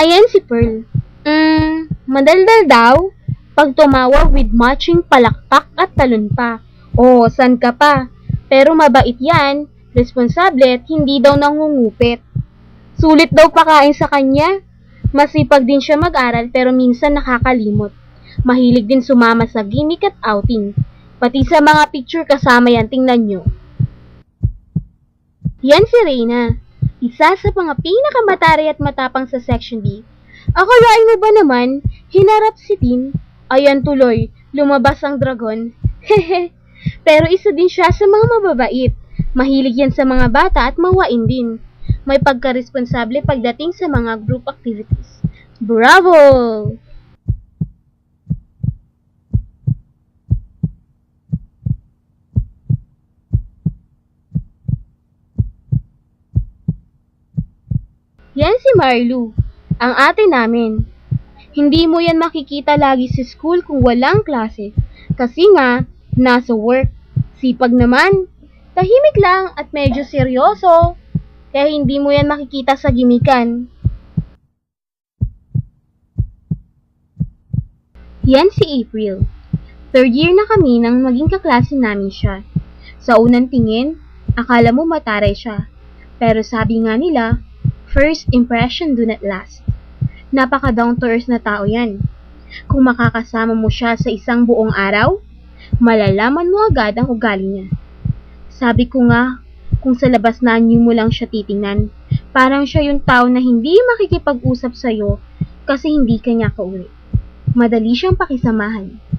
Ayan si Pearl. Mm, madaldal daw. Pag tumawa with matching palakpak at talon pa. Oo, san ka pa? Pero mabait yan, responsable at hindi daw nangungupit. Sulit daw pakain sa kanya. Masipag din siya mag-aral pero minsan nakakalimot. Mahilig din sumama sa gimmick at outing. Pati sa mga picture kasama yan, tingnan nyo. Yan si Reyna. Isa sa mga pinakamatari at matapang sa Section B. Akalain mo ba naman, hinarap si Tin? Ayan tuloy, lumabas ang dragon. Hehe. Pero isa din siya sa mga mababait. Mahilig yan sa mga bata at mawain din. May pagka-responsable pagdating sa mga group activities. Bravo! Yan si Marlu, ang ate namin. Hindi mo yan makikita lagi sa school kung walang klase. Kasi nga, nasa work. Sipag naman. Tahimik lang at medyo seryoso. Kaya hindi mo yan makikita sa gimikan. Yan si April. Third year na kami nang maging kaklase namin siya. Sa unang tingin, akala mo mataray siya. Pero sabi nga nila, first impression do not last. Napaka down to earth na tao yan. Kung makakasama mo siya sa isang buong araw, malalaman mo agad ang ugali niya. Sabi ko nga, kung sa labas na niyo mo lang siya titingnan, parang siya yung tao na hindi makikipag-usap sa'yo kasi hindi kanya kauwi. Madali siyang pakisamahan.